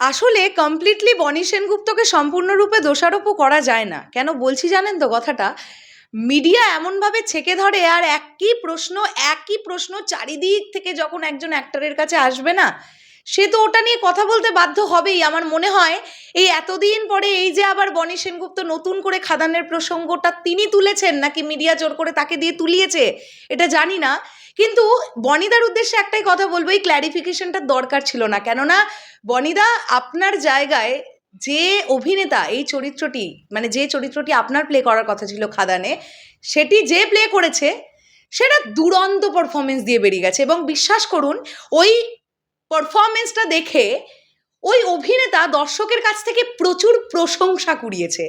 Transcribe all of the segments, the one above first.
আসলে কমপ্লিটলি বনি সেনগুপ্তকে সম্পূর্ণরূপে দোষারোপও করা যায় না। কেন বলছি জানেন তো কথাটা? মিডিয়া এমনভাবে ছেকে ধরে আর একই প্রশ্ন একই প্রশ্ন চারিদিক থেকে যখন একজন অ্যাক্টরের কাছে আসবে না সে তো ওটা নিয়ে কথা বলতে বাধ্য হবেই। আমার মনে হয় এই এতদিন পরে এই যে আবার বনি সেনগুপ্ত নতুন করে খাদানের প্রসঙ্গটা তিনি তুলেছেন নাকি মিডিয়া জোর করে তাকে দিয়ে তুলিয়েছে, এটা জানি না। কিন্তু বনিদার উদ্দেশ্যে একটাই কথা বলব, এই ক্ল্যারিফিকেশনটা দরকার ছিল না। কেননা বনিদা আপনার জায়গায় যে অভিনেতা এই চরিত্রটি মানে যে চরিত্রটি আপনার প্লে করার কথা ছিল খাদানে, সেটি যে প্লে করেছে, সেটা দুরন্ত পারফরমেন্স দিয়ে বেরিয়ে গেছে। এবং বিশ্বাস করুন, ওই পারফরমেন্সটা দেখে ওই অভিনেতা দর্শকের কাছ থেকে প্রচুর প্রশংসা কুড়িয়েছে।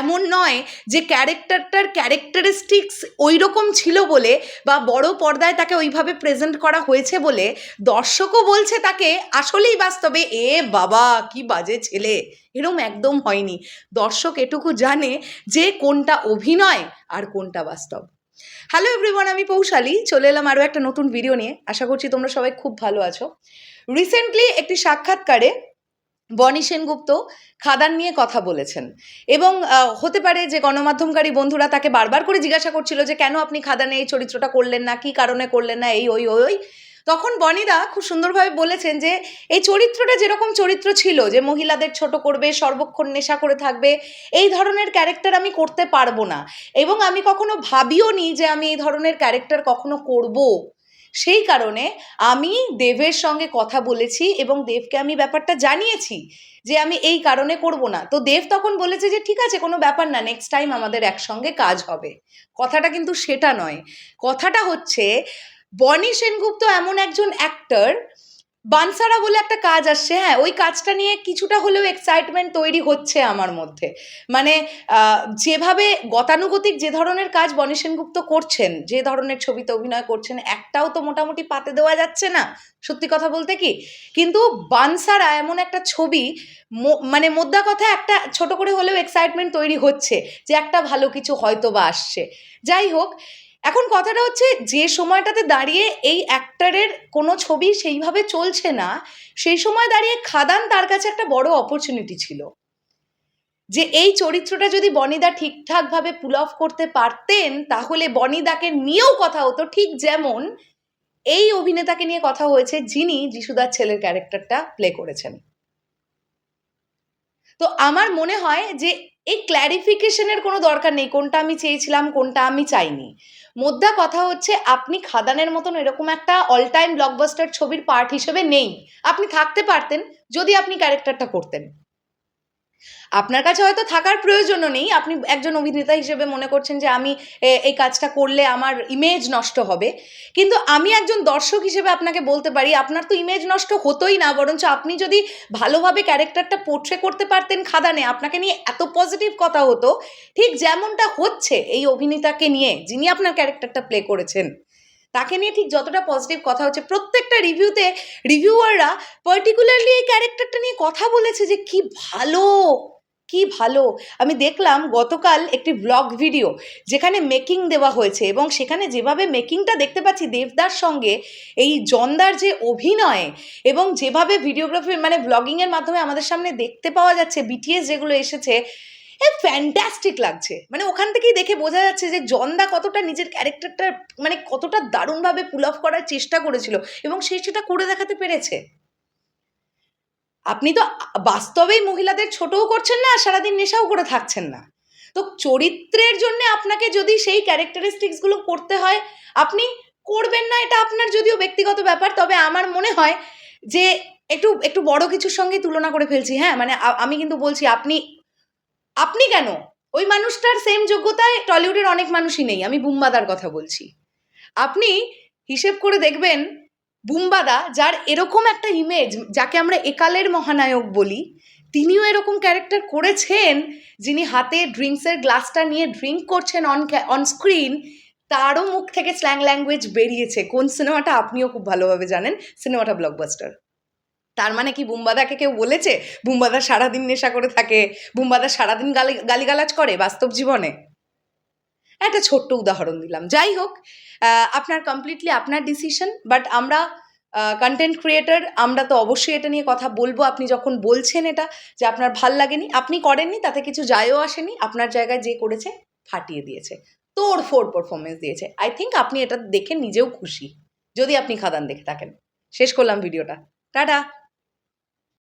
এমন নয় যে ক্যারেক্টারটার ক্যারেক্টারিস্টিক্স ওই রকম ছিল বলে বা বড় পর্দায় তাকে ওইভাবে প্রেজেন্ট করা হয়েছে বলে দর্শকও বলছে তাকে আসলেই বাস্তবে, এ বাবা, কি বাজে ছেলে। এরম একদম হয়নি। দর্শক এটুকু জানে যে কোনটা অভিনয় আর কোনটা বাস্তব। হ্যালো এভরিওয়ান আমি পৌশালী। চলে এলাম আরও একটা নতুন ভিডিও নিয়ে। আশা করছি তোমরা সবাই খুব ভালো আছো। রিসেন্টলি একটি সাক্ষাৎকারে বনি সেনগুপ্ত খাদান নিয়ে কথা বলেছেন। এবং হতে পারে যে গণমাধ্যমকারী বন্ধুরা তাকে বারবার করে জিজ্ঞাসা করছিল যে কেন আপনি খাদানে এই চরিত্রটা করলেন না, কি কারণে করলেন না, এই, ওই ওই ওই। তখন বনিদা খুব সুন্দরভাবে বলেছেন যে এই চরিত্রটা যেরকম চরিত্র ছিল, যে মহিলাদের ছোট করবে, সর্বক্ষণ নেশা করে থাকবে, এই ধরনের ক্যারেক্টার আমি করতে পারব না। এবং আমি কখনো ভাবিও নি যে আমি এই ধরনের ক্যারেক্টার কখনো করব। সেই কারণে আমি দেবের সঙ্গে কথা বলেছি এবং দেবকে আমি ব্যাপারটা জানিয়েছি যে আমি এই কারণে করব না। তো দেব তখন বলেছে যে, ঠিক আছে, কোনো ব্যাপার না নেক্সট টাইম আমাদের একসঙ্গে কাজ হবে। কথাটা কিন্তু সেটা নয়। কথাটা হচ্ছে, বনি সেনগুপ্ত এমন একজন অ্যাক্টর বানসারা বলে একটা কাজ আসছে হ্যাঁ ওই কাজটা নিয়ে কিছুটা হলেও এক্সাইটমেন্ট তৈরি হচ্ছে আমার মধ্যে। মানে যেভাবে গতানুগতিক যে ধরনের কাজ বনি সেনগুপ্ত করছেন, যে ধরনের ছবিতে অভিনয় করছেন, একটাও তো মোটামুটি পাতে দেওয়া যাচ্ছে না, সত্যি কথা বলতে কি? কিন্তু বানসারা এমন একটা ছবি মানে মোদ্দা কথা একটা ছোট করে হলেও এক্সাইটমেন্ট তৈরি হচ্ছে, যে একটা ভালো কিছু হয়তো বা আসছে। যাই হোক এখন কথাটা হচ্ছে যে সময়টাতে দাঁড়িয়ে এই অ্যাক্টারের কোনো ছবি সেইভাবে চলছে না, সেই সময় দাঁড়িয়ে খাদান তার কাছে একটা বড় অপরচুনিটি ছিল। যে এই চরিত্রটা যদি বনিদা ঠিকঠাকভাবে পুল অফ করতে পারতেন, তাহলে বনিদাকে নিয়েও কথা হতো। ঠিক যেমন এই অভিনেতাকে নিয়ে কথা হয়েছে যিনি যিশুদার ছেলের ক্যারেক্টারটা প্লে করেছেন। তো আমার মনে হয় যে এই ক্ল্যারিফিকেশনের কোনো দরকার নেই, কোনটা আমি চেয়েছিলাম, কোনটা আমি চাইনি। মোদ্দা কথা হচ্ছে, আপনি খাদানের মতন এরকম একটা অল টাইম ব্লকবাস্টার ছবির পার্ট হিসেবে নেই। আপনি থাকতে পারতেন, যদি আপনি ক্যারেক্টারটা করতেন। আপনার কাছে হয়তো থাকার প্রয়োজনও নেই। আপনি একজন অভিনেতা হিসেবে মনে করছেন যে আমি এই কাজটা করলে আমার ইমেজ নষ্ট হবে। কিন্তু আমি একজন দর্শক হিসেবে আপনাকে বলতে পারি, আপনার তো ইমেজ নষ্ট হতোই না, বরঞ্চ আপনি যদি ভালোভাবে ক্যারেক্টারটা পোর্ট্রে করতে পারতেন খাদানে, আপনাকে নিয়ে এত পজিটিভ কথা হতো। ঠিক যেমনটা হচ্ছে এই অভিনেতাকে নিয়ে, যিনি আপনার ক্যারেক্টারটা প্লে করেছেন। তাকে নিয়ে ঠিক যতটা পজিটিভ কথা হচ্ছে, প্রত্যেকটা রিভিউতে রিভিউয়াররা পার্টিকুলারলি এই ক্যারেক্টারটা নিয়ে কথা বলেছে যে, কি ভালো কি ভালো। আমি দেখলাম গতকাল একটি ব্লগ ভিডিও যেখানে মেকিং দেওয়া হয়েছে এবং সেখানে যেভাবে মেকিংটা দেখতে পাচ্ছি দেবদার সঙ্গে, এই জন্দার যে অভিনয় এবং যেভাবে ভিডিওগ্রাফি মানে ব্লগিংয়ের মাধ্যমে আমাদের সামনে দেখতে পাওয়া যাচ্ছে বিটিএস যেগুলো এসেছে ফ্যান্টাস্টিক লাগছে। মানে ওখান থেকেই দেখে বোঝা যাচ্ছে যে জন্দা কতটা নিজের ক্যারেক্টারটা মানে কতটা দারুণভাবে পুল অফ করার চেষ্টা করেছিল এবং সে সেটা করে দেখাতে পেরেছে। আপনি তো বাস্তবেই মহিলাদের ছোটও করছেন না সারাদিন নেশাও করে থাকছেন না। তো চরিত্রের জন্য আপনাকে যদি সেই ক্যারেক্টারিস্টিক্সগুলো করতে হয়, আপনি করবেন না, এটা আপনার যদিও ব্যক্তিগত ব্যাপার, তবে আমার মনে হয় যে একটু একটু বড় কিছুর সঙ্গে তুলনা করে ফেলছি। হ্যাঁ মানে আমি কিন্তু বলছি আপনি আপনি কেন? ওই মানুষটার সেম যোগ্যতায় টলিউডের অনেক মানুষই নেই, আমি বুম্বাদার কথা বলছি। আপনি হিসেব করে দেখবেন, বুম্বাদা যার এরকম একটা ইমেজ যাকে আমরা একালের মহানায়ক বলি, তিনিও এরকম ক্যারেক্টার করেছেন, যিনি হাতে ড্রিঙ্কসের গ্লাসটা নিয়ে ড্রিঙ্ক করছেন অন অন স্ক্রিন তারও মুখ থেকে স্ল্যাং ল্যাঙ্গুয়েজ বেরিয়েছে। কোন সিনেমাটা আপনিও খুব ভালোভাবে জানেন? সিনেমাটা ব্লকবাস্টার তার মানে কি বুম্বাদাকে কেউ বলেছে? বুম্বাদা সারাদিন নেশা করে থাকে, বুম্বাদা সারাদিন গালি, গালিগালাজ করে বাস্তব জীবনে? একটা ছোট্ট উদাহরণ দিলাম। যাই হোক আপনার কমপ্লিটলি আপনার ডিসিশন বাট আমরা কন্টেন্ট ক্রিয়েটার আমরা তো অবশ্যই এটা নিয়ে কথা বলব। আপনি যখন বলছেন এটা, যে আপনার ভালো লাগেনি, আপনি করেননি, তাতে কিছু যায়ও আসেনি, আপনার জায়গায় যে করেছে, ফাটিয়ে দিয়েছে। তোর ফোর পারফরমেন্স দিয়েছে। আই থিঙ্ক আপনি এটা দেখে নিজেও খুশি। যদি আপনি খাদান দেখে থাকেন। শেষ করলাম ভিডিওটা। টাটা!